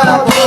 하나